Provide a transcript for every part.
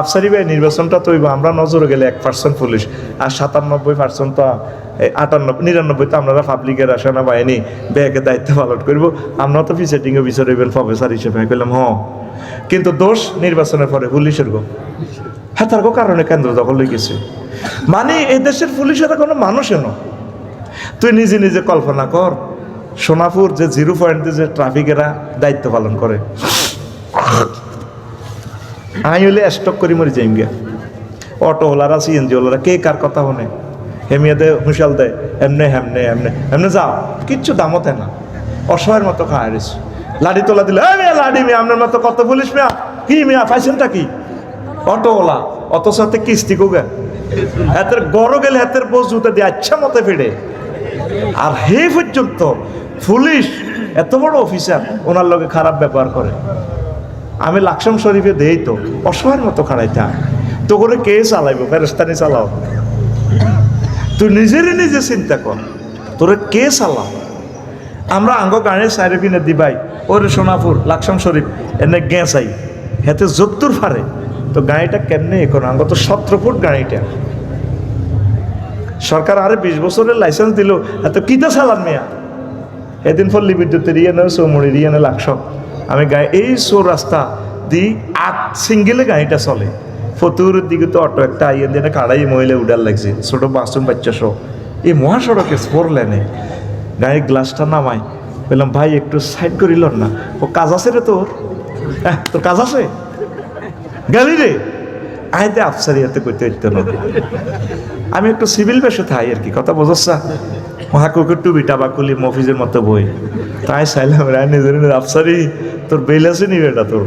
আফসারি ভাই, নির্বাচনটা তো আমরা নজরে গেলে এক পার্সেন্ট পুলিশ আর সাতানব্বই পার্সেন্ট তো আটানব্বই, নিরানব্বই তো আপনারা পাবলিকের সেনা বাহিনী ব্যাগে দায়িত্ব পালন করব। আমরা তো অফিসার হইবেন প্রফেসর হিসেবে। বললাম হ কিন্তু দোষ নির্বাচনের পরে পুলিশের গো। হ্যাঁ তার কারণে কেন্দ্র দখল হয়ে গেছে। মানে এই দেশের পুলিশেরা কোনো মানুষে নয়। তুই নিজে নিজে কল্পনা কর, সোনাপুর যে জিরো পয়েন্টে যে ট্রাফিকেরা দায়িত্ব পালন করে। আমি হলে স্টক করি মরি যাইম গিয়া। অটোওয়ালারা সিএনজি ওলারা কে কার কথা শোনে? হেমিয়া দে হুঁশাল দেয় এমনে, হেমনে, এমনে এমনে যাও। কিচ্ছু দেয় না। অসহায়ের মতো খায় রয়েছে লাডি তোলা দিলে, "এই মিয়া, লাডি মিয়া, আপনার মতো কত পুলিশ মিয়া? কি মিয়া, পাইছেনটা কি? অটোওয়ালা অত সাথে কিস্তি কোগে হাতের গড় গেলে হাতের বোঝ জুতে দিয়ে আচ্ছা মতে ফিরে। আর হে পর্যন্ত পুলিশ, এত বড় অফিসার, ওনার লগে খারাপ ব্যবহার করে। আমি লাকসাম শরীফে দেই তো, অসহায়ের মতো খাড়াইতে। তো করে কে চালাইব? ফেরেস্তানি চালাও। তুই নিজেরই নিজে চিন্তা কর, তোরে কে চালাও? আমরা আঙ্গ গাড়ির সাইরে কিনে দিবাই, ওরে সোনাপুর, লাকসাম শরীফ, এনে গেঁচাই। হেতে যত্তুর ফারে, তো গাড়িটা কেমনে এখন আঙ্গ তো সতেরো ফুট গাড়িটা। সরকার আরে বিশ বছরের লাইসেন্স দিল, এত কিতা চালান মেয়া? এদিন পল্লী বিদ্যুতের ইয়ে নেই চৌমুড়ির ইয়ে লাকস আমি গাড়ি এই সো রাস্তা দি আট সিঙ্গেলে গাড়িটা চলে। ফতুরের দিকে তো অটো একটা আইয়ের দিয়ে কাড়াই মহিলা উডার লাগছে। ছোট বাসন বাচ্চা সহ এই মহাসড়কে ফোর লেনে। গাড়ির গ্লাসটা নামাই বললাম ভাই, একটু সাইড করিল না। ও কাজ আছে রে তোর হ্যাঁ তোর কাজ আছে? গেলি রে আইতে আফসারি হাতে করতে হইতো না। আমি একটু সিভিল বেশে থাই আর কি, কথা বোঝাচ্ছা মহাকুকুর টুবি টাবাকুলি মফিজের মতো বই তাই চাইলাম রায় নিজের আফসারি তোর বেল আছে নি এটা তোর?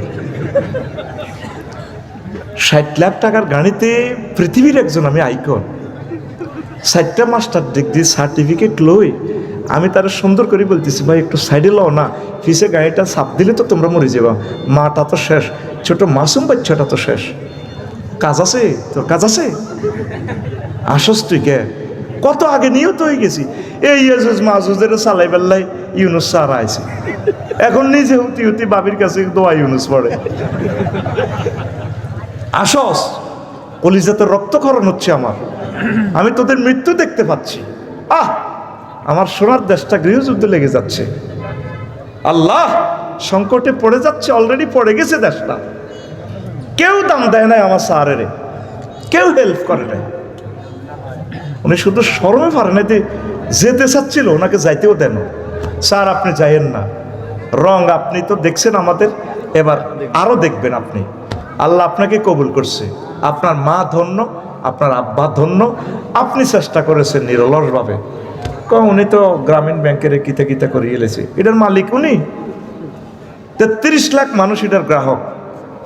ষাট লাখ টাকার গাড়িতে পৃথিবীর একজন আমি আইকন। ষাটটা মাস্টার ডিগ্রি সার্টিফিকেট লই, আমি তারা সুন্দর করে বলতেছি, ভাই, একটু সাইডে লও না ফিসে গাড়িটা চাপ দিলে তো তোমরা মরে যাবা। মাটা তো শেষ, ছোট মাসুম বাচ্চাটা তো শেষ। কাজ আছে? তোর কাজ আছে? আসস তুই কে? কত আগে নিয়েও তো হয়ে গেছি। এই ইয়াজুজ সালাই বেল্লাই ইউনুস সারা আছে এখন নিজে হুতি হুতি বাবির কাছে দোয়া ইউনুস পড়ে। আসস কলিজাতে রক্তক্ষরণ হচ্ছে আমার। আমি তোদের মৃত্যু দেখতে পাচ্ছি। আহ, আমার সোনার দেশটা গৃহযুদ্ধে লেগে যাচ্ছে। আল্লাহ, সংকটে পড়ে যাচ্ছে অলরেডি পড়ে গেছে দেশটা। কেউ দাম দেয় নাই আমার সারেরে কেউ হেল্প করে নাই। উনি শুধু স্মরণে পারে না যেতে চাচ্ছিল ওনাকে যাইতেও দেন স্যার, আপনি যাইয়েন না। রং আপনি তো দেখছেন আমাদের, এবার আরও দেখবেন আপনি। আল্লাহ আপনাকে কবুল করছে। আপনার মা ধন্য, আপনার আব্বা ধন্য, আপনি চেষ্টা করেছেন নিরলসভাবে। ক উনি তো গ্রামীণ ব্যাংকের কিতে কিতে করে এলেছে। এটার মালিক উনি? তেত্রিশ লাখ মানুষ এটার গ্রাহক।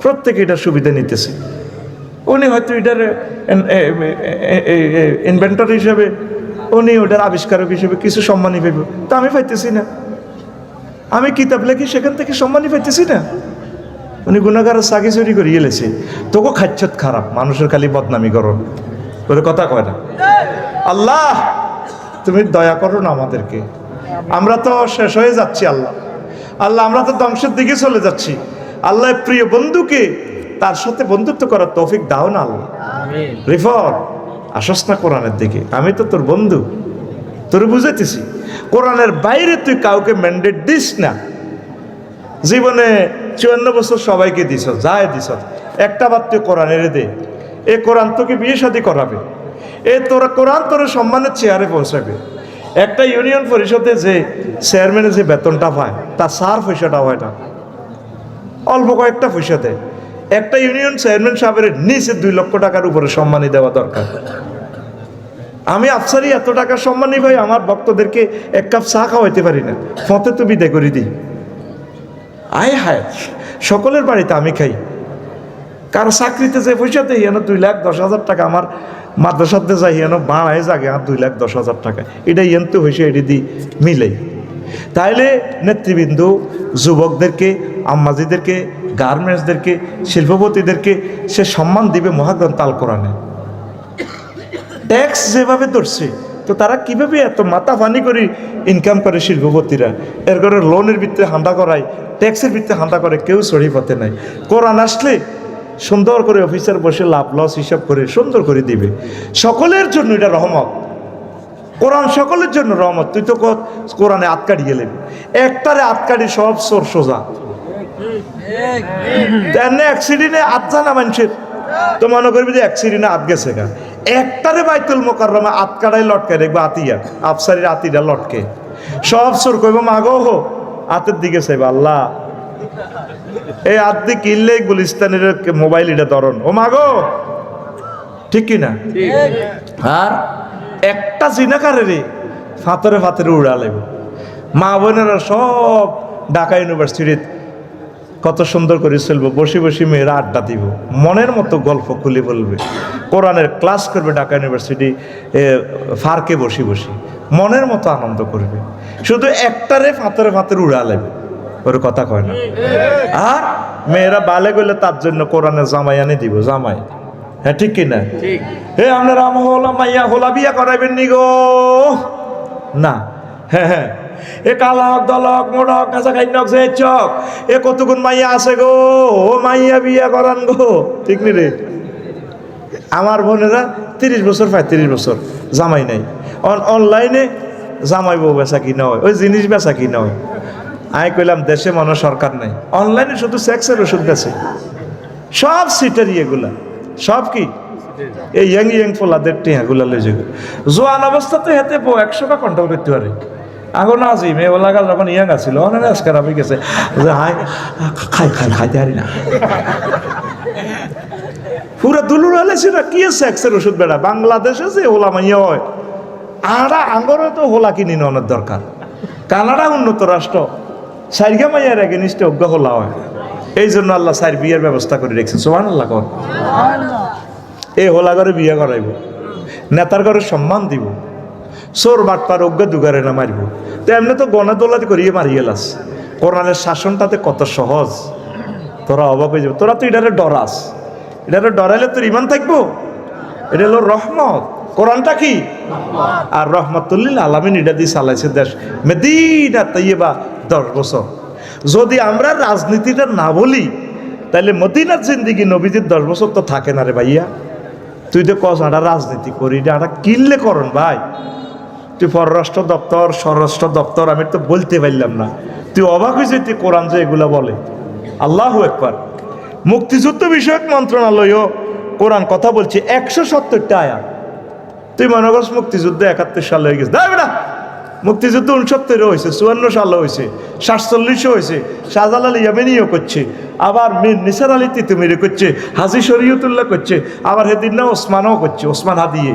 প্রত্যেকে এটার সুবিধা নিতেছে। উনি হয়তো এটার ইনভেন্টর হিসেবে, উনি ওটার আবিষ্কারক হিসেবে কিছু সম্মানই পাইব। তা আমি পাইতেছি না। আমি কিতাব লেখি সেখান থেকে সম্মানই পাইতেছি না। উনি গুণাগারের সাগি চুরি করে এলেছে তোকে খাচ্ছত খারাপ মানুষের খালি বদনামি করো। তোদের কথা কয় না? আল্লাহ তুমি দয়া করো না আমাদেরকে। আমরা তো শেষ হয়ে যাচ্ছি আল্লাহ। আল্লাহ আমরা তো ধ্বংসের দিকে চলে যাচ্ছি। আল্লাহ প্রিয় বন্ধুকে তার সাথে বন্ধুত্ব করার তৌফিক দাও না আল্লাহ। রিফর আসস না কোরআনের দিকে। আমি তো তোর বন্ধু। তোর বুঝাইতেছি। কোরআনের বাইরে তুই কাউকে ম্যান্ডেট দিস না। জীবনে চুয়ান্ন বছর সবাইকে দিস যায় দিস। একটা বার তুই কোরআনের দে। এ কোরআন তোকে বিয়ে শাদি করাবে। এ তোরা কোরআন তোর সম্মানের চেয়ারে পৌঁছাবে। একটা ইউনিয়ন পরিষদে যে চেয়ারম্যানের যে বেতনটা পায়, তার সার পয়সাটা হয় না। অল্প কয়েকটা পয়সা দেয়। একটা ইউনিয়ন চেয়ারম্যান সাহেবের নিচে দুই লক্ষ টাকার উপরে সম্মানী দেওয়া দরকার। আমি আফসারি, এত টাকা সম্মানী ভাই আমার ভক্তদেরকে এক কাপ চা খাওয়াইতে পারি না। ফতে তো বিদায় করে দিই আয় হায়, সকলের বাড়িতে আমি খাই। কারও চাকরিতে যে পয়সা হেন দুই লাখ দশ হাজার টাকা আমার মাদ্রাসাতে যাই হেন বাড়ায় জাগে, আর দুই লাখ দশ হাজার টাকা। এটা তো হয়েছে এটি দি মিলাই তাইলে নেতৃবৃন্দ, যুবকদেরকে, আম্মাজিদেরকে গার্মেন্টসদেরকে শিল্পপতিদেরকে সে সম্মান দিবে মহাগ্রন্থ আল কোরআনে। ট্যাক্স যেভাবে ধরছে তো তারা কীভাবে এত মাথা ফানি করে ইনকাম করে শিল্পপতিরা? এর করে লোনের ভিত্তিতে হাঁটা করায় ট্যাক্সের ভিত্তিতে হাঁটা করে কেউ সরি পথে নাই। কোরআন আসলে সুন্দর করে অফিসার বসে লাভ লস হিসাব করে সুন্দর করে দিবে। সকলের জন্য এটা রহমত। কোরআন সকলের জন্য রহমত। তুই তো কোরআনে আটকাড়ি গেলেন একটারে আটকাড়ি সব সোর সোজা। অ্যাক্সিডেন্টে আট জানা মানুষের। তো মনে করবি যে অ্যাক্সিডেন্টে আট গেছে গা। একটারে বাইতুল মোকাররমা আট কাড়াই লটকে, দেখবে আতিয়া, আফসারির আতিটা লটকে। সব সোর কইব, মাগো হো। হাতের দিকে চাইবা, আল্লাহ। এই আত্মি কিনলে গুলিস্তানের মোবাইল এটা ধরন? ও মাগো। ঠিক কি না আর একটা জিনাকারে রে, ফাতরে ফাতরে উড়ালেব মা বোনেরা সব ঢাকা ইউনিভার্সিটির কত সুন্দর করে চলবো বসে বসে মেয়েরা আড্ডা দিব মনের মতো গল্প খুলে বলবে। কোরআনের ক্লাস করবে ঢাকা ইউনিভার্সিটি ফার্কে বসে বসে মনের মতো আনন্দ করবে। শুধু একটারে ফাতরে ফাতরে উড়ালেবে ওর কথা কয় না। আর মেয়েরা বালে গেলে তার জন্য কোরআনের জামাই আনে দিব জামাই। হ্যাঁ ঠিক কিনা? হে আপনারা হোলা মাইয়া হোলা বিয়া করাইবেন নি গো? না। হ্যাঁ হ্যাঁ। এ কালক, দলক, মোড়ক, কাঁচা খাইনক সে চক এ কতগুণ মাইয়া আছে গো? ও মাইয়া বিয়া করান গো। ঠিক নি রে? আমার বোনেরা তিরিশ বছর পায়, তিরিশ বছর, জামাই নাই। অন- অনলাইনে জামাই বউ বেচা কি নয় ওই জিনিস বেচা কি নয় আমি কইলাম, দেশে মনে সরকার নাই। অনলাইনে শুধু সেক্সের ওষুধ বেছে সব সিটারি এগুলা সব কি? এই ইয়াং ইয়াং ফোলাদের টিয়াগুলা লই যাবে জোয়ান অবস্থাতে হেতে বউ, একশো কা কন্ট্রোল করতে পারে। আগে না আজি মেয়েওয়ালা গাল যখন ইয়াং আছিল অনেক আজকার আমি গেছে যে হাই খাই খাই খাইতে পারি না। পুরো দুলুর হলেছে না কি সেক্সের ওষুধ বেড়া? বাংলাদেশে যে হোলা মাইয়া হয় আড়া আঙ্গরে তো হোলা কিনি নেওয়ার দরকার। কানাডা উন্নত রাষ্ট্র সাইরগা মাইয়ার এগেনিস্টে অজ্ঞ হোলা হয়। এই জন্য আল্লাহ সাইর বিয়ের ব্যবস্থা করে রেখেছে। সোহান আল্লাহ কর এই হোলা ঘরে বিয়ে করাইব। নেতার ঘরে সম্মান দিব। সোর বাটপার অজ্ঞ দুগারে না মারিব। তো এমনি তো গণে দোলাতে করিয়ে মারিয়ে লাস। কোরআনের শাসনটাতে কত সহজ? তোরা অবাক হয়ে যাবে। তোরা তো এটারে ডরাস। এটারে ডরাইলে তোর ইমান থাকব? এটা হলো রহমত। কোরআনটা কি? আর রহমতুল্লিল আলামিন এটা দিয়ে চালাইছে দেশ মেদিনা তৈবা দশ বছর। যদি আমরা রাজনীতিটা না বলি তাহলে মদিনার জিন্দিগি নবীদের দশ বছর তো থাকে না রে ভাইয়া। তুই তো কস আটা রাজনীতি করি আটা কিনলে করন ভাই। তুই পররাষ্ট্র দপ্তর, স্বরাষ্ট্র দপ্তর, আমি তো বলতে পারলাম না। তুই অবাক হয়েছে তুই কোরআন যে এগুলা বলে। আল্লাহ একবার মুক্তিযুদ্ধ বিষয়ক মন্ত্রণালয়ও কোরআন কথা বলছে, একশো সত্তরটা আয়াত। তুই মনে করস মুক্তিযুদ্ধ একাত্তর সালে হয়ে গেছে। না! মুক্তিযুদ্ধ উনসত্তরে হয়েছে, চুয়ান্ন সালে হয়েছে সাতচল্লিশে হয়েছে, শাহজালাল ইয়ামেনিও করছে, আবার মীর নিসার আলী তিতুমিরে করছে, হাজি শরীয়তুল্লাহ করছে, আবার হেদিন না ওসমানও করছে, ওসমান হাদিয়ে।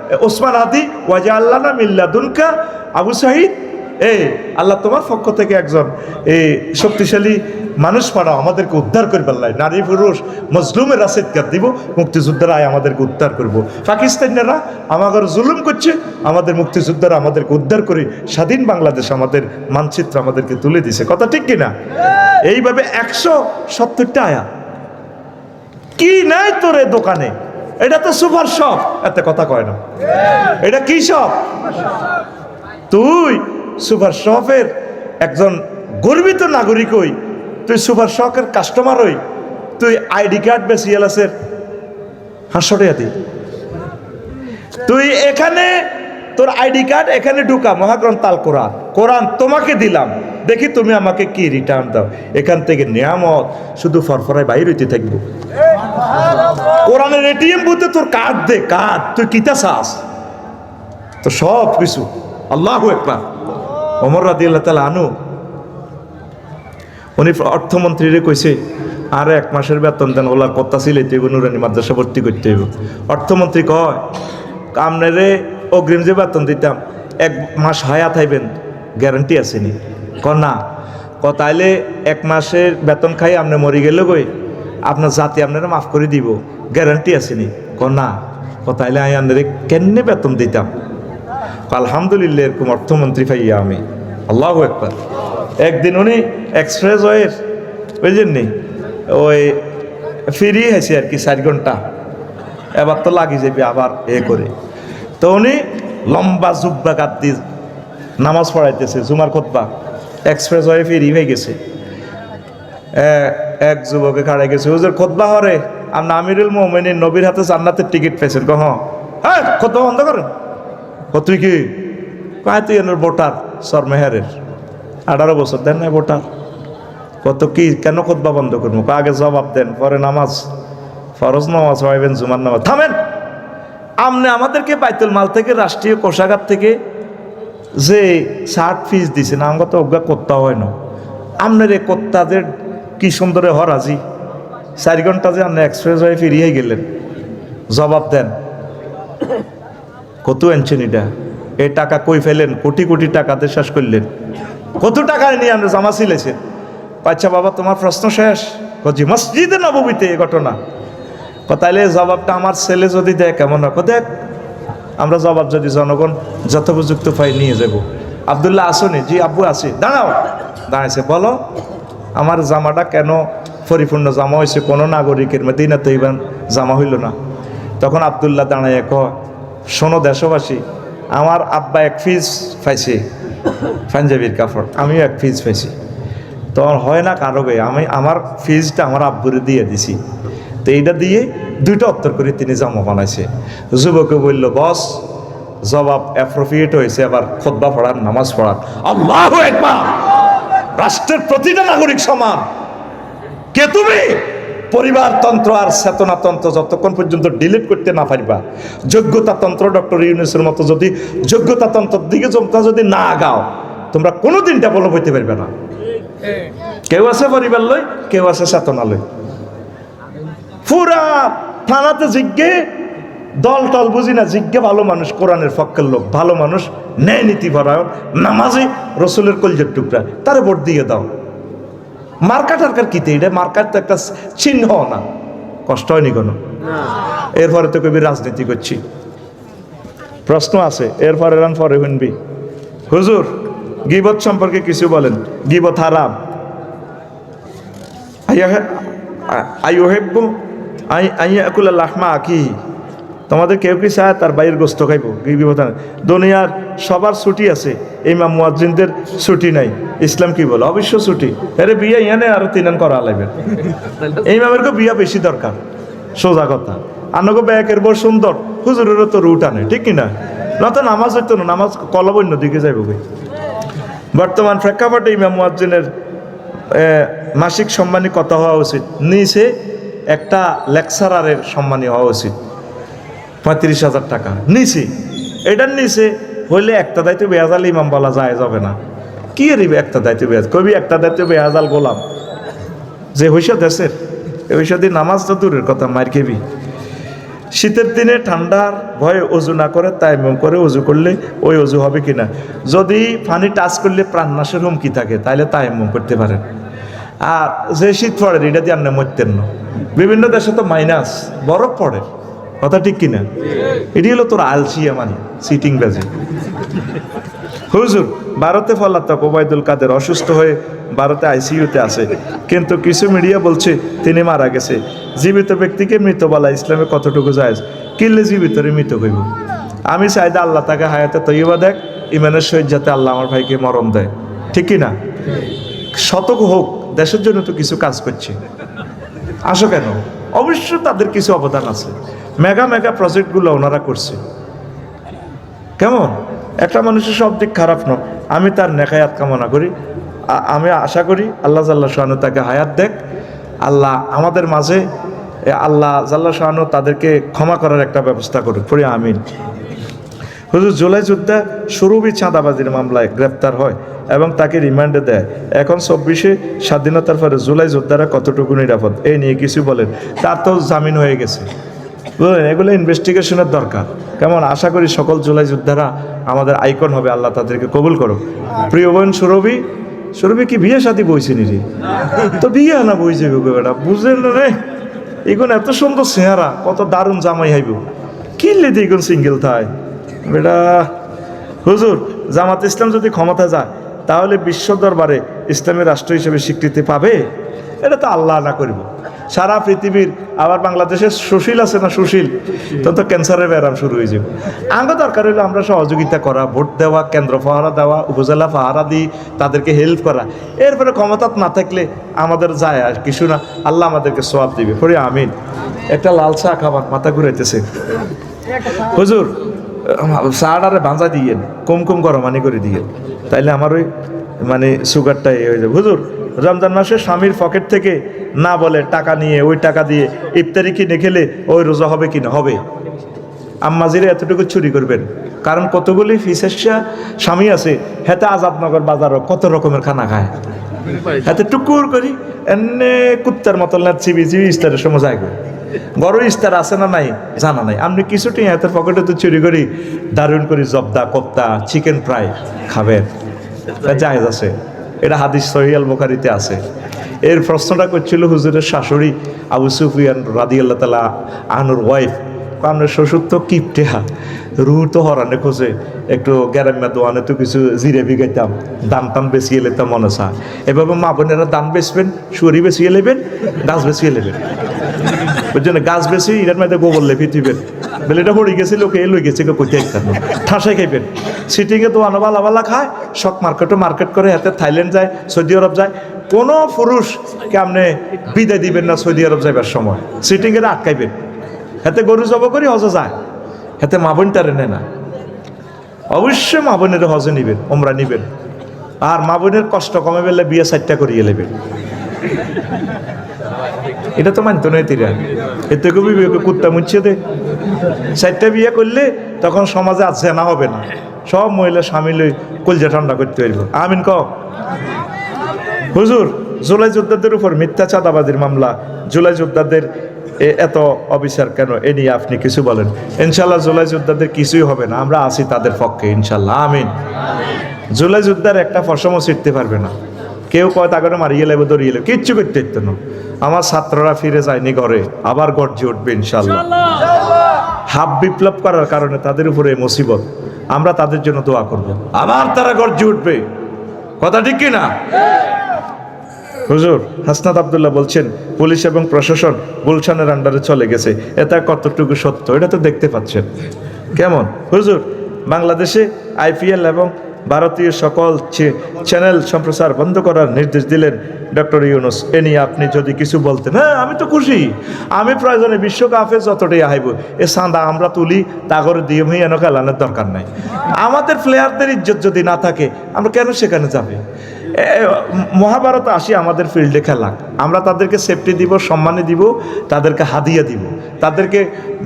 ওসমান আদি ওয়াজাল্লানা মিল্লাদুনকা আবু সাহিদ এ, আল্লাহ তোমার পক্ষ থেকে একজন এই শক্তিশালী মানুষ পাঠাও আমাদেরকে উদ্ধার করে পারলাই নারী পুরুষ, মজলুমের রাসিদকার দিব, মুক্তিযোদ্ধারা আয় আমাদেরকে উদ্ধার করব। পাকিস্তানিরা আমাদের জুলুম করছে, আমাদের মুক্তিযোদ্ধারা আমাদেরকে উদ্ধার করে স্বাধীন বাংলাদেশ আমাদের মানচিত্র আমাদেরকে তুলে দিছে। কথা ঠিক কিনা? এইভাবে একশো সত্তরটা আয়া। কি নাই তোরে দোকানে? এটা তো সুপার শপ। এত কথা কয় না। এটা কি শপ? তুই সুপার শপের একজন গর্বিত নাগরিক হই। তুই সুপার শপের কাস্টমার হই। তুই আইডি কার্ড বেশি এলাসের দি তুই এখানে তোর আইডি কার্ড এখানে ঢুকা, মহাগ্রন্থ আল কোরআন। কোরআন তোমাকে দিলাম। দেখি তুমি আমাকে কি রিটার্ন দাও। এখান থেকে নিয়ামত, শুধু ফরফরায় বাইর হইতে থাকব। কোরআনের এটিএম বুথে তোর কার্ড দে, কার্ড। তুই কিতা চাস? তো সব কিছু। আল্লাহ একবার অমর রাদি আল্লাহ তালা আনু উনি অর্থমন্ত্রীরে কইছে, আর এক মাসের বেতন দেন, ওলার কথা সিলাইতে হইব, নুরানি মাদ্রাসা ভর্তি করতে হইব। অর্থমন্ত্রী কয়, আমনেরে অগ্রিম যে বেতন দিতাম, এক মাস হায়াত হাইবেন গ্যারান্টি আসেনি। ক না এক মাসের বেতন খাই আপনি মরি গেলে গই আপনার জাতি আপনারা মাফ করে দিব গ্যারান্টি আসেনি। ক না আমি আন্দারে কেমনে বেতন দিতাম? আলহামদুলিল্লাহ, এরকম অর্থমন্ত্রী পাইয়া আমি। আল্লাহ একবার একদিন উনি এক্সপ্রেস ওয়ের, বুঝলেন নি? ওই ফিরি হয়েছে আর কি, চার ঘণ্টা। এবার তো লাগি যাবে আবার এ করে। তো উনি লম্বা জুব্বা কাট দিয়ে নামাজ পড়াইতেছে, জুমার খোদ্া এক্সপ্রেস ওয়ে ফেরি, হয়ে গেছে। এক যুবকে খাড়াই গেছে, হুজুর খোদ্া হরে? আপনি আমিরুল মোমেনের নবীর হাতে জান্নাতের টিকিট পেয়েছেন। কহ হ্যাঁ খোদ্া বন্ধ করেন? তুই কি? কায়, তুই এনের ভোটার, সর মেহেরের। আঠারো বছর দেন না ভোটার। কত কি, কেন খোদ্া বন্ধ করব? আগে জবাব দেন, পরে নামাজ। ফরজ নামাজ পড়াইবেন জুমার নামাজ। থামেন! আমনে আমাদেরকে বাইতুল মাল থেকে, রাষ্ট্রীয় কোষাগার থেকে যে ষাট ফিস দিছে, না আমরা তো অজ্ঞা করতে হয় না। আপনার এই কর্তাদের কি সুন্দরে হরাজি। চার ঘণ্টা যে আপনি এক্সপ্রেস হয়ে ফিরিয়ে গেলেন। জবাব দেন। কত আনছেন এটা? এই টাকা কই ফেলেন? কোটি কোটি টাকাতে শেষ করলেন। কত টাকা নিয়ে আপনি জামা সিলেছেন আচ্ছা বাবা, তোমার প্রশ্ন শেষ? কজি, মসজিদে নবমীতে এই ঘটনা। তাইলে জবাবটা আমার ছেলে যদি দেয় কেমন রাখো দেখ, আমরা জবাব যদি জনগণ যথোপযুক্ত পাই নিয়ে যাব। আবদুল্লাহ, আসনি? জি, আব্বু, আছি। দাঁড়াও। দাঁড়াইছে, বলো, আমার জামাটা কেন পরিপূর্ণ জামা হয়েছে কোনো নাগরিকের মধ্যেই না তো এবার জামা হইল না। তখন আবদুল্লাহ দাঁড়ায় ক শোনো দেশবাসী, আমার আব্বা এক ফিজ পাইছে পাঞ্জাবির কাপড়, আমিও এক ফিজ পাইছি। তখন হয় না কারও আমি, আমার ফিজটা আমার আব্বুরে দিয়ে দিছি। তো এইটা দিয়ে দুইটা উত্তর করে তিনি জামা বানাইছে। যুবকে বলল বস জবাব অ্যাপ্রোপ্রিয়েট হয়েছে আবার খোদ্া পড়ার নামাজ পড়ার আল্লাহ একবার রাষ্ট্রের প্রতিটা নাগরিক সমান। কে তুমি? পরিবারতন্ত্র আর চেতনাতন্ত্র যতক্ষণ পর্যন্ত ডিলিট করতে না পারবা। যোগ্যতাতন্ত্র ডক্টর ইউনুসের মতো যদি যোগ্যতাতন্ত্রের দিকে তোমরা যদি না আগাও তোমরা কোনোদিন ডেভেলপ হইতে পারবে না। কেউ আছে পরিবার লই কেউ আছে চেতনা লই। পুরা থানাতে জিজ্ঞে, দল টল বুঝি না, জিজ্ঞে ভালো মানুষ, কোরআনের পক্ষের লোক, ভালো মানুষ, ন্যায় নীতি পরায়ণ, নামাজে, রসুলের কলজের টুকরা, তারে ভোট দিয়ে দাও। মার্কা টার্কার কিতে এটা মার্কার তো একটা চিহ্ন না। কষ্ট হয়নি কোনো? এরপরে তো কবি রাজনীতি করছি। প্রশ্ন আছে, এরপরে রান পরে শুনবি। হুজুর, গিবত সম্পর্কে কিছু বলেন। গিবত হারাম। আই আইয়াকুল্লা লাহমা আকি তোমাদের কেউ কি চায় তার বাইরের গোস্ত খাইব? কি বিপদ দুনিয়ার সবার ছুটি আছে। এই মা মুয়াজ্জিনদের ছুটি নাই। ইসলাম কি বলে? অবশ্য ছুটি। আরে বিয়ে ইয়ানে আর তিনান করা লাগবে। এই মামের বিয়া বেশি দরকার। সোজা কথা। আনগো ব্যাকের বড় সুন্দর। হুজুরেরও তো রুট আনে ঠিক কিনা? না তো নামাজ হইতো না নামাজ কলব অন্য দিকে যাইব বর্তমান প্রেক্ষাপটে ইমাম মুয়াজ্জিনের এ, মাসিক সম্মানী কত হওয়া উচিত? নিচে একটা লেকচারারের সম্মানী হওয়া উচিত। পঁয়ত্রিশ হাজার টাকা। নিচে এটার নিচে হইলে একটা দায়িত্ব বেহাজাল ইমাম বলা যায় যাবে না। কি এরিবে একটা দায়িত্ব বেহাজ কবি একটা দায়িত্ব বেহাজাল গোলাম। যে হইসা দেশের এই নামাজ তো দূরের কথা মার খেবি। শীতের দিনে ঠান্ডার ভয়ে অজু না করে, তাই তাইমম করে অজু করলে ওই অজু হবে কিনা? যদি পানি টাচ করলে প্রাণনাশের হুমকি থাকে তাহলে তাইমম করতে পারেন। আর যে শীত পড়ে এটা দিয়ে আপনি মরতেন না। বিভিন্ন দেশে তো মাইনাস, বরফ পড়ে। কথা ঠিক কিনা? এটি হলো তোর আলসিয়া মানে সিটিং বাজে। হুজুর, ভারতে পলাতক ওবায়দুল কাদের অসুস্থ হয়ে ভারতে আইসিইউতে আছে। কিন্তু কিছু মিডিয়া বলছে, তিনি মারা গেছে। জীবিত ব্যক্তিকে মৃত বলা ইসলামে কতটুকু যায় কিনলে জীবিতরে মৃত হইব। আমি চাইদা আল্লাহ তাকে হায়াতে তৈবা দেখ ইমানের সহিত যাতে আল্লাহ আমার ভাইকে মরণ দেয়। ঠিক কি না শতক হোক দেশের জন্য তো কিছু কাজ করছে। আসো কেন? অবশ্য তাদের কিছু অবদান আছে। মেগা মেগা প্রজেক্টগুলো ওনারা করছে। কেমন? একটা মানুষের সব দিক খারাপ নয় আমি তার নেখায়াত কামনা করি। আমি আশা করি আল্লাহ জাল্লা শাহানু তাকে হায়াত দেখ। আল্লাহ আমাদের মাঝে আল্লাহ জাল্লা শাহানু তাদেরকে ক্ষমা করার একটা ব্যবস্থা করুক। পড়ি আমিন। হুজুর জুলাই যোদ্ধা সুরভি চাঁদাবাজির মামলায় গ্রেপ্তার হয়। এবং তাকে রিমান্ডে দেয়। এখন চব্বিশে স্বাধীনতার পরে জুলাই যোদ্ধারা কতটুকু নিরাপদ? এই নিয়ে কিছু বলেন। তার তো জামিন হয়ে গেছে। বুঝলেন? এগুলো ইনভেস্টিগেশনের দরকার। কেমন? আশা করি সকল জুলাই যোদ্ধারা আমাদের আইকন হবে। আল্লাহ তাদেরকে কবুল করো প্রিয় বোন সুরভি সুরভি কি বিয়ে সাথী বইছে নি রে তো বিয়ে না বই যাবে গো বেটা? বুঝলেন না রে? এগুন এত সুন্দর চেহারা, কত দারুণ জামাই হাইব। কিনলে দিয়ে এগুন সিঙ্গেল থাই? বেটা, হুজুর, জামাত ইসলাম যদি ক্ষমতা যায় তাহলে বিশ্ব দরবারে ইসলামের রাষ্ট্র হিসেবে স্বীকৃতি পাবে? এটা তো আল্লাহ না করিব। সারা পৃথিবীর, আবার বাংলাদেশের সুশীল আছে না সুশীল? তত ক্যান্সারের ব্যায়াম শুরু হয়ে যাবে। আঙ্গ দরকার হলে আমরা সহযোগিতা করা, ভোট দেওয়া, কেন্দ্র পাহারা দেওয়া, উপজেলা পাহারা দিই, তাদেরকে হেল্প করা। এরপরে ক্ষমতা না থাকলে আমাদের যায় আর কিছু না। আল্লাহ আমাদেরকে সোয়াব দিবে। পরে আমিন। একটা লাল চা খাবার, মাথা ঘুরাইতেছে। হুজুর চাটারে বাঁধা দিয়েন কম কম গরমানি করে দিয়েন তাইলে আমার ওই মানে সুগারটা এ হয়ে যাবে। হুজুর রমজান মাসে স্বামীর পকেট থেকে না বলে টাকা নিয়ে, ওই টাকা দিয়ে ইফতারি কিনে খেলে ওই রোজা হবে কি না? হবে। আম্মাজিরে এতটুকু চুরি করবেন। কারণ কতগুলি ফিসেসা স্বামী আছে, হেতে আজাদনগর বাজারও কত রকমের খানা খায়। হাতে টুকুর করি, এনে কুত্তার মতন না চিবি চিবি ইস্তারের সময় যায়। বড় ইস্তার আছে না নাই? জানা নাই। আপনি কিছুটি হাতের পকেটে তো চুরি করি, দারুণ করি, জবদা, কোপ্তা চিকেন ফ্রাই খাবেন তা জায়েজ আছে। এটা হাদিস সহিয়াল বোখারিতে আছে। এর প্রশ্নটা করছিল হুজুরের শাশুড়ি আবু সুফিয়ান রাদি আল্লাহ তালা আহনুর ওয়াইফ আপনার শ্বশুর তো কিপটেহা রু তো হরানে খোঁজে। একটু গ্যারাম্যা দোয়ানে তো কিছু জিরে বিগাইতাম দান টান বেশি এলে তো মনে চায় এভাবে মা বোনেরা দান বেচবেন সুরি বেশি এলেবেন, গাছ বেশি এলেবেন। বুঝছেন গাছ বেশি, ইরার মধ্যে গোবর লেপি দিবেন। বলে এটা পড়ে গেছে, লোকে লই গেছে কেউ কোথায় একটানো ঠাসাই খাইবেন। সিটিংয়ে দোয়ানো বালা বালা খায় শখ মার্কেটও মার্কেট করে, হাতে থাইল্যান্ড যায়, সৌদি আরব যায়। কোনো পুরুষকে আপনি বিদায় দিবেন না সৌদি আরব যাইবার সময়? সিটিংয়ে আটকাইবেন। হাতে গরু জব করি হজে যায়। হাতে মা বোন তারে নেয় না। অবশ্যই মা বোনের হজে নিবেন ওমরা নিবেন। আর মা বোনের কষ্ট কমে পেলে বিয়ে সাইটটা করিয়ে নেবেন। এটা তো মানতো নয় তিরা এতে কবি কুত্তা মুচ্ছে দে। চারটা বিয়ে করলে তখন সমাজে আছে না হবে না। সব মহিলা স্বামী লই কলজা ঠান্ডা করতে পারব আমিন ক হুজুর, জুলাই যোদ্ধাদের উপর মিথ্যা চাঁদাবাজির মামলা। জুলাই যোদ্ধাদের এত অবিচার কেন? এ নিয়ে আপনি কিছু বলেন। ইনশাল্লাহ জুলাই যোদ্ধাদের কিছুই হবে না। আমরা আছি তাদের পক্ষে, ইনশাল্লাহ। আমিন। জুলাই যোদ্ধার একটা ফসমও ছিটতে পারবে না। কেউ কয় তাকে মারিয়ে লেবে দড়িয়ে লেবে কিচ্ছু করতে পারতো না। আমার ছাত্ররা ফিরে যায়নি ঘরে আবার গর্জে উঠবে ইনশাল্লাহ হাফ বিপ্লব করার কারণে তাদের উপরে মুসিবত। আমরা তাদের জন্য দোয়া করব। আবার তারা গর্জে উঠবে। কথা ঠিক কি না? হুজুর হাসনাত আবদুল্লাহ বলছেন পুলিশ এবং প্রশাসন গুলশানের আন্ডারে চলে গেছে। এটা কতটুকু সত্য? এটা তো দেখতে পাচ্ছেন। কেমন? হুজুর বাংলাদেশে আইপিএল এবং ভারতীয় সকল চ্যানেল সম্প্রচার বন্ধ করার নির্দেশ দিলেন ডক্টর ইউনুস। এ নিয়ে আপনি যদি কিছু বলতেন। হ্যাঁ আমি তো খুশি। আমি প্রয়োজনে বিশ্বকাপে যতটাই আইব। এ সান্দা আমরা তুলি তা করে দিয়ে মেয়ে এনে খেলানোর দরকার নাই। আমাদের প্লেয়ারদের ইজ্জত যদি না থাকে, আমরা কেন সেখানে যাবে? মহাভারত আসি আমাদের ফিল্ডে খেলা আমরা তাদেরকে সেফটি দিব সম্মানে দিব, তাদেরকে হাদিয়া দিব। তাদেরকে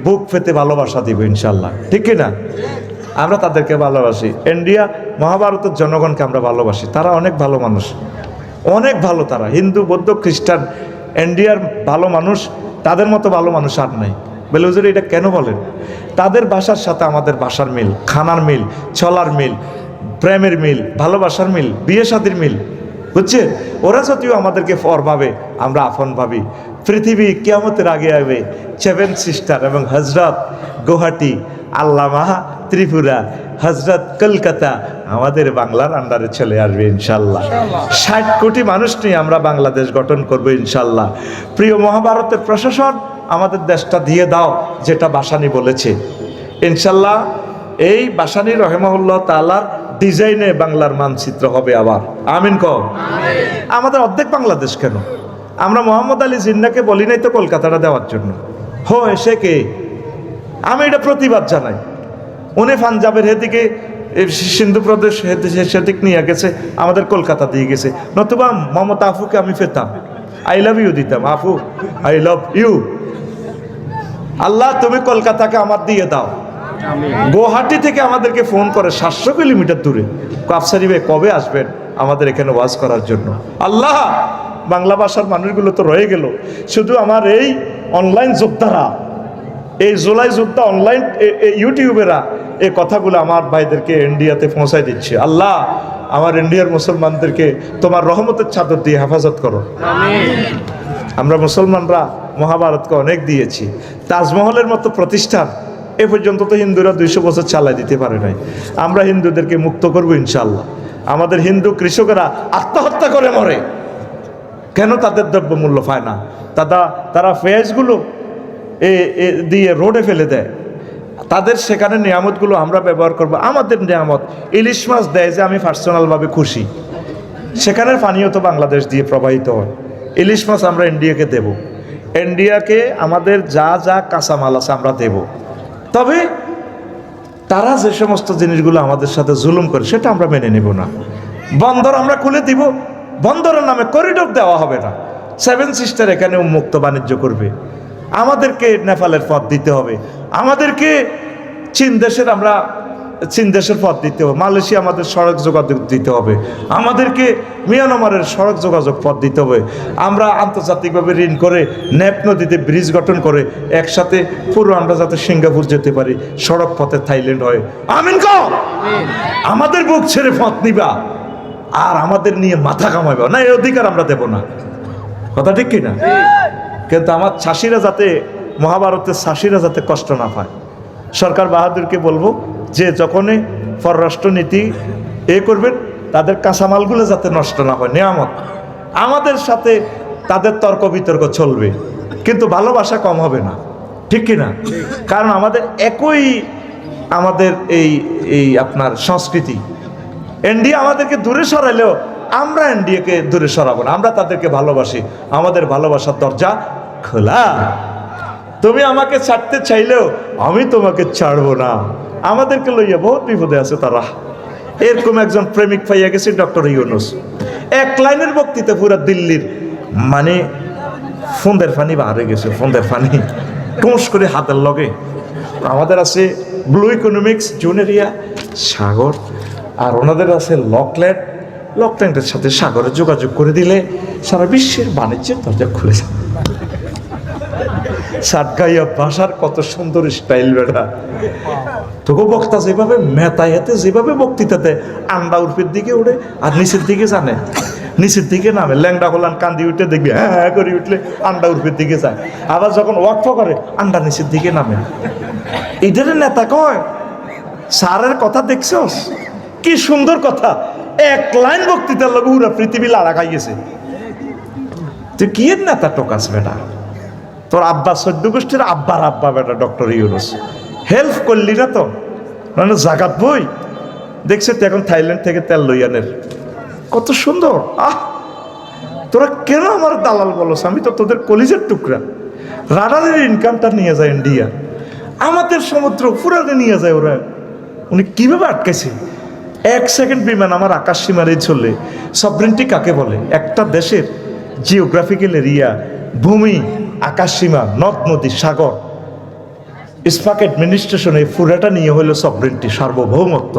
বুক পেতে ভালোবাসা দিব, ইনশাল্লাহ। ঠিক না? আমরা তাদেরকে ভালোবাসি। ইন্ডিয়া মহাভারতের জনগণকে আমরা ভালোবাসি। তারা অনেক ভালো মানুষ। অনেক ভালো তারা। হিন্দু, বৌদ্ধ, খ্রিস্টান ইন্ডিয়ার ভালো মানুষ, তাদের মতো ভালো মানুষ আর নাই। বলে এটা কেন বলেন? তাদের ভাষার সাথে আমাদের ভাষার মিল, খানার মিল চলার মিল, প্রেমের মিল, ভালোবাসার মিল বিয়ে শাদির মিল। বুঝছে ওরা যদিও আমাদেরকে ফর ভাবে, আমরা আফন ভাবি। পৃথিবী কিয়ামতের আগে আবে সেভেন সিস্টার এবং হজরত গুয়াহাটি আল্লামাহা ত্রিপুরা হজরত কলকাতা আমাদের বাংলার আন্ডারে চলে আসবে ইনশাল্লাহ। ষাট কোটি মানুষ নিয়ে আমরা বাংলাদেশ গঠন করব ইনশাল্লাহ। প্রিয় মহাভারতের প্রশাসন আমাদের দেশটা দিয়ে দাও যেটা বাসানি বলেছে। ইনশাল্লাহ এই বাসানি রহেমাউল্লাহ তালার ডিজাইনে বাংলার মানচিত্র হবে আবার। আমিন কম আমাদের অর্ধেক বাংলাদেশ কেন? আমরা মোহাম্মদ আলী জিন্নাকে বলি নাই তো কলকাতাটা দেওয়ার জন্য। হো সে কে? আমি এটা প্রতিবাদ জানাই। উনি পাঞ্জাবের হেদিকে সিন্ধু প্রদেশ সেদিক নিয়ে গেছে আমাদের কলকাতা দিয়ে গেছে। নতুবা মমতা আফুকে আমি পেতাম আই লাভ ইউ দিতাম আফু আই লাভ ইউ আল্লাহ তুমি কলকাতাকে আমার দিয়ে দাও। গুয়াহাটি থেকে আমাদেরকে ফোন করে সাতশো কিলোমিটার দূরে। কাপসারি ভাই কবে আসবেন আমাদের এখানে ওয়াজ করার জন্য? আল্লাহ বাংলা ভাষার মানুষগুলো তো রয়ে গেল। শুধু আমার এই অনলাইন যোদ্ধারা এই জুলাই যোদ্ধা অনলাইন ইউটিউবেরা এই কথাগুলো আমার ভাইদেরকে ইন্ডিয়াতে পৌঁছায় দিচ্ছে। আল্লাহ আমার ইন্ডিয়ার মুসলমানদেরকে তোমার রহমতের চাদর দিয়ে হেফাজত করো। আমরা মুসলমানরা মহাভারতকে অনেক দিয়েছি। তাজমহলের মতো প্রতিষ্ঠান এ পর্যন্ত তো হিন্দুরা দুইশো বছর চালাই দিতে পারে নাই। আমরা হিন্দুদেরকে মুক্ত করব ইনশাল্লাহ আমাদের হিন্দু কৃষকেরা আত্মহত্যা করে মরে। কেন তাদের দ্রব্যমূল্য পায় না? তারা তারা পেঁয়াজগুলো এ এ দিয়ে রোডে ফেলে দেয়। তাদের সেখানে নিয়ামতগুলো আমরা ব্যবহার করব। আমাদের নিয়ামত, ইলিশ মাছ দেয় যে আমি পার্সোনালভাবে খুশি। সেখানের পানীয় তো বাংলাদেশ দিয়ে প্রবাহিত হয়। ইলিশ মাছ আমরা ইন্ডিয়াকে দেব। ইন্ডিয়াকে আমাদের যা যা কাঁচামাল আছে আমরা দেব। তবে তারা যে সমস্ত জিনিসগুলো আমাদের সাথে জুলুম করে, সেটা আমরা মেনে নেব না। বন্দর আমরা খুলে দিব। বন্দরের নামে করিডোর দেওয়া হবে না। সেভেন সিস্টার এখানে উন্মুক্ত বাণিজ্য করবে। আমাদেরকে নেপালের পথ দিতে হবে। আমাদেরকে চীন দেশের আমরা চীন দেশের পথ দিতে হবে। মালয়েশিয়া আমাদের সড়ক যোগাযোগ দিতে হবে। আমাদেরকে মিয়ানমারের সড়ক যোগাযোগ পথ দিতে হবে। আমরা আন্তর্জাতিকভাবে ঋণ করে ন্যাপ নদীতে ব্রিজ গঠন করে একসাথে পুরো আমরা যাতে সিঙ্গাপুর যেতে পারি সড়ক পথে থাইল্যান্ড হয়। আমিন কও আমাদের বুক ছেড়ে পথ নিবা। আর আমাদের নিয়ে মাথা কামাইবা না এই অধিকার আমরা দেব না। কথা ঠিক কিনা? কিন্তু আমার চাষিরা যাতে মহাভারতের চাষিরা যাতে কষ্ট না পায়। সরকার বাহাদুরকে বলব যে যখনই পররাষ্ট্রনীতি এ করবেন, তাদের কাঁচামালগুলো যাতে নষ্ট না হয়, নিয়ামত। আমাদের সাথে তাদের তর্ক বিতর্ক চলবে, কিন্তু ভালোবাসা কম হবে না। ঠিক কিনা কারণ আমাদের একই আমাদের এই এই আপনার সংস্কৃতি। এনডিএ আমাদেরকে দূরে সরাইলেও আমরা এনডিএকে দূরে সরাবো না, আমরা তাদেরকে ভালোবাসি। আমাদের ভালোবাসার দরজা খোলা। তুমি আমাকে ছাড়তে চাইলেও আমি তোমাকে ছাড়বো না। আমাদেরকে লইয়া বহুত বিপদে আছে তারা। এরকম একজন প্রেমিক পাইয়া গেছে ডক্টর ইউনুস। এক লাইনের বক্তৃতা পুরা দিল্লির। মানে ফোনদের ফানি বাহারে গেছে ফোনদের ফানি টুঁস করে হাতের লগে। আমাদের আছে ব্লু ইকোনমিক্স জোন এরিয়া সাগর। আর ওনাদের আছে লকল্যান্ড লকল্যান্ডের সাথে সাগরে যোগাযোগ করে দিলে সারা বিশ্বের বাণিজ্যের দরজা খুলে যায়। সাতগাইয়া ভাষার কত সুন্দর স্টাইল বেটা। তোকে বক্তা যেভাবে মেতায়াতে, যেভাবে বক্তৃতাতে আন্ডা উর্ফের দিকে উঠে আর নিচের দিকে জানে। নিচের দিকে নামে, ল্যাংডা হলান কান্দি উঠে দেখবি হ্যাঁ হ্যাঁ করে উঠলে আন্ডা উর্ফের দিকে যায়। আবার যখন ওয়াকফ করে, আন্ডা নিচের দিকে নামে। এদের নেতা কয়, স্যারের কথা দেখছস? কি সুন্দর কথা। এক লাইন বক্তৃতার লোক পুরা পৃথিবী লাড়া খাইয়েছে। তুই কি নেতা টোকাস বেটা? তোর আব্বা সদ্য গোষ্ঠীর আব্বার আব্বা বেটা, ডক্টর ইউনুস। হেল্প করলি না তো? মানে জাগাত বই। দেখছে তো এখন থাইল্যান্ড থেকে তেল লইয়ানের কত সুন্দর। আহ! তোরা কেন আমার দালাল বলস? আমি তো তোদের কলিজের টুকরা। রাডারের ইনকামটা নিয়ে যায় ইন্ডিয়া আমাদের সমুদ্র পুরানে নিয়ে যায় ওরা। উনি কীভাবে আটকেছে এক সেকেন্ড বিমান আমার আকাশ সীমারে চলে। সবরেন্টি কাকে বলে? একটা দেশের জিওগ্রাফিক্যাল এরিয়া ভূমি আকাশ সীমা নদ, নদী, সাগর। ইস্পাক অ্যাডমিনিস্ট্রেশন এই পুরাটা নিয়ে হলো সবরেন্টি, সার্বভৌমত্ব।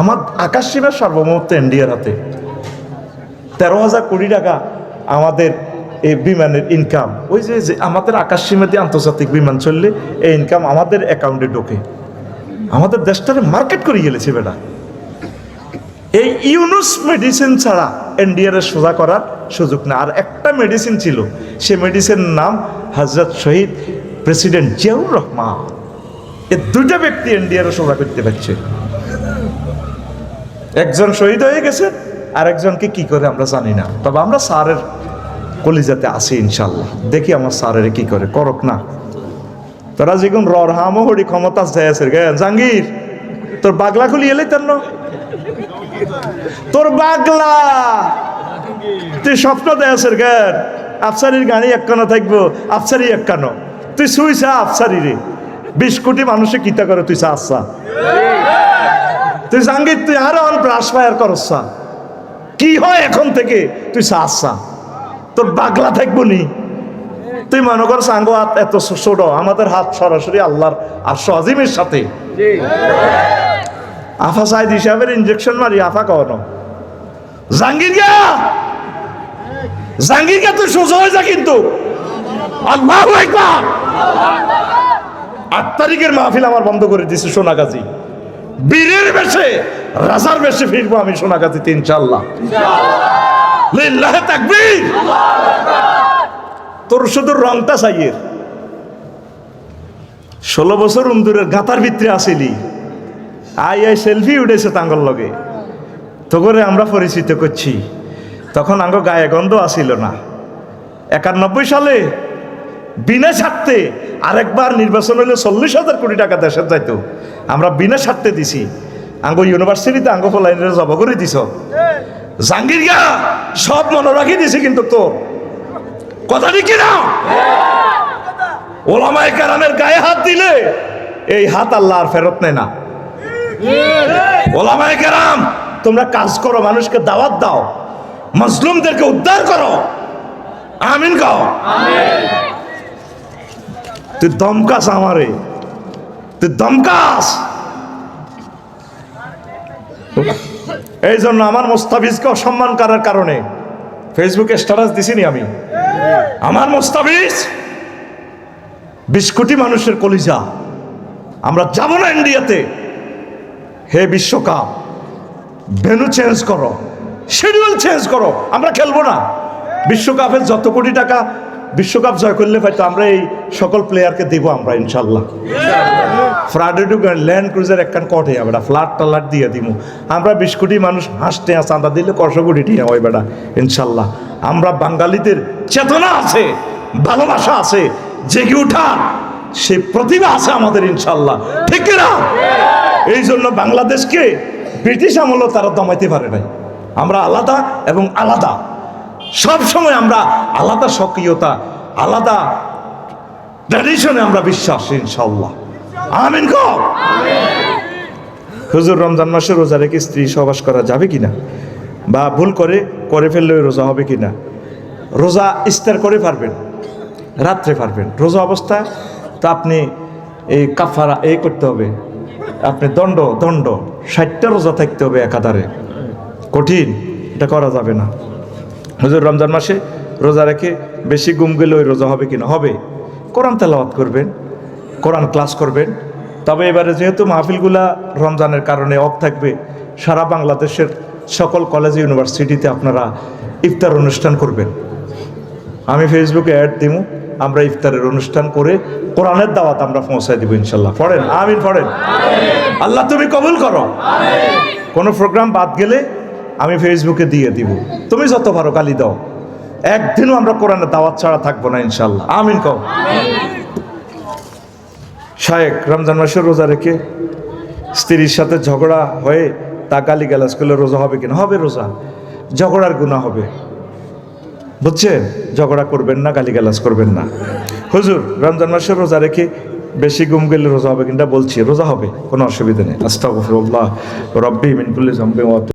আমার আকাশ সীমার সার্বভৌমত্ব ইন্ডিয়ার হাতে। তেরো হাজার কোটি টাকা আমাদের এই বিমানের ইনকাম ওই যে আমাদের আকাশ সীমা দিয়ে আন্তর্জাতিক বিমান চললে এই ইনকাম আমাদের অ্যাকাউন্টে ঢোকে। আমাদের দেশটারে মার্কেট করে গেলেছে বেটা। এই ইউনুস মেডিসিন ছাড়া এনডিআর সোজা করার সুযোগ না। আর একটা মেডিসিন ছিল, সে মেডিসিনের নাম হজরত শহীদ প্রেসিডেন্ট জিয়াউর রহমান। এ দুইটা ব্যক্তি এনডিআর সোজা করতে পারছে। একজন শহীদ হয়ে গেছে আর একজনকে কি করে আমরা জানি না। তবে আমরা স্যারের কলিজাতে আছি ইনশাল্লাহ দেখি আমার স্যারের কি করে, করক না। তোরা যেগুন রর হামো হরি ক্ষমতা যায় আছে গে জাঙ্গির তোর বাগলা খুলি এলে তেন তোর বাগলা। তুই স্বপ্ন দেয় আছে জ্ঞান আফসারির গাড়ি একখানো থাকব, আফসারি একখানো। তুই শুইছা আফসারি রে বিশ কোটি মানুষে কিতা করে তুই চাচ্ছা তুই জাঙ্গির তুই আরও অন ব্রাশ ফায়ার করছা কি হয় এখন থেকে তুই চাচ্ছা তোর বাগলা থাকব নি। তুই মনে কর সাঙ্গ হাত এত ছোট, আমাদের হাত সরাসরি আল্লাহর আর সজিমের সাথে। আফা সাইদ হিসাবের ইঞ্জেকশন মারি আফা কখনো জাঙ্গির গা তুই সোজা হয়ে যা কিন্তু। আল্লাহ একবার আট তারিখের মাহফিল আমার বন্ধ করে দিছে সোনাগাজী। বীরের বেশে রাজার বেশে ফিরবো আমি সোনাগাজীতে ইনশাল্লাহ লিল্লাহ তাকবীর। তোর শুধু রংটা চাইয়ের ষোলো বছর উন্দুরের গাতার ভিতরে আসিলি। আই আই সেলফি উঠেছে তাঙ্গর লগে। তো করে আমরা পরিচিত করছি। তখন আঙ্গ গায়ে গন্ধ আসিল না। একানব্বই সালে বিনা স্বার্থে আরেকবার নির্বাচন হলে চল্লিশ হাজার কোটি টাকা দেশের যাইতো আমরা বিনা স্বার্থে দিছি। আঙ্গ ইউনিভার্সিটিতে আঙ্গ ফলাইনের জব করে দিছ। জাঙ্গির গা সব মনে রাখি দিছি কিন্তু তোর। কথা কি না ওলামায় কারামের গায়ে হাত দিলে এই হাত আল্লাহ আর ফেরত নেয় না। ওলামায় কেরাম তোমরা কাজ করো মানুষকে দাওয়াত দাও মজলুমদেরকে উদ্ধার করো। আমিন গাও তুই দমকাস আমারে। তুই দমকাস। এই জন্য আমার মোস্তাফিজকে অসম্মান করার কারণে ফেসবুকে স্ট্যাটাস দিছিনি আমি। আমার মোস্তাফিজ বিশ কোটি মানুষের কলিজা। আমরা যাব না ইন্ডিয়াতে হে বিশ্বকাপ ভেনু চেঞ্জ করো শিডিউল চেঞ্জ করো, আমরা খেলব না। বিশ্বকাপের যত কোটি টাকা বিশ্বকাপ জয় করলে হয়তো আমরা এই সকল প্লেয়ারকে দেবো আমরা ইনশাল্লাহ ফ্রাডেডু ল্যান্ড ক্রুজার একখান কটে আমরা ফ্লাট টালাট দিয়ে দিব আমরা বিশ কোটি মানুষ হাসতে চাঁদা দিলে কশো কোটি টিয়া হয় বেটা ইনশাল্লাহ আমরা বাঙালিদের চেতনা আছে, ভালোবাসা আছে, জেগে ওঠা, সে প্রতিভা আছে আমাদের ইনশাল্লাহ ঠিক না এই জন্য বাংলাদেশকে ব্রিটিশ আমলও তারা দমাইতে পারে নাই। আমরা আলাদা এবং আলাদা। সব সময় আমরা আলাদা সক্রিয়তা আলাদা ট্র্যাডিশনে আমরা বিশ্বাস ইনশাল্লাহ আমিন হুজুর রমজান মাসে রোজা রেখে স্ত্রী সহবাস করা যাবে কিনা? বা ভুল করে করে ফেললে রোজা হবে কিনা? রোজা ইস্তার করে পারবেন, রাত্রে পারবেন। রোজা অবস্থায় তো আপনি এই কাফারা এই করতে হবে। আপনি দণ্ড দণ্ড। ষাটটা রোজা থাকতে হবে একাধারে। কঠিন, এটা করা যাবে না। হুজুর, রমজান মাসে রোজা রেখে বেশি গুম গেলে ওই রোজা হবে কিনা? হবে। কোরআন তেলাওয়াত করবেন, কোরআন ক্লাস করবেন। তবে এবারে যেহেতু মাহফিলগুলা রমজানের কারণে অফ থাকবে, সারা বাংলাদেশের সকল কলেজ ইউনিভার্সিটিতে আপনারা ইফতার অনুষ্ঠান করবেন। আমি ফেসবুকে অ্যাড দিব আমরা ইফতারের অনুষ্ঠান করে কোরআনের দাওয়াত আমরা পৌঁছায় দিব ইনশাল্লাহ পড়েন? আমিন পড়েন? আল্লাহ তুমি কবুল করো। কোনো প্রোগ্রাম বাদ গেলে আমি ফেসবুকে দিয়ে দিব। তুমি যত পারো কালি দাও। একদিনও আমরা কোরআনের দাওয়াত ছাড়া থাকব না ইনশাল্লাহ আমিন কও। শায়েক রমজান মাসের রোজা রেখে স্ত্রীর সাথে ঝগড়া হয়ে তা গালি গালাজ করলে রোজা হবে কিনা? হবে রোজা। ঝগড়ার গুণা হবে। বুঝছেন? ঝগড়া করবেন না গালি গালাজ করবেন না। হুজুর, রমজান মাসে রোজা রেখে বেশি গুম গেলে রোজা হবে কিনা বলছি, রোজা হবে, কোনো অসুবিধা নেই। আস্তা রব্বি মিনকুল্লি জম্বে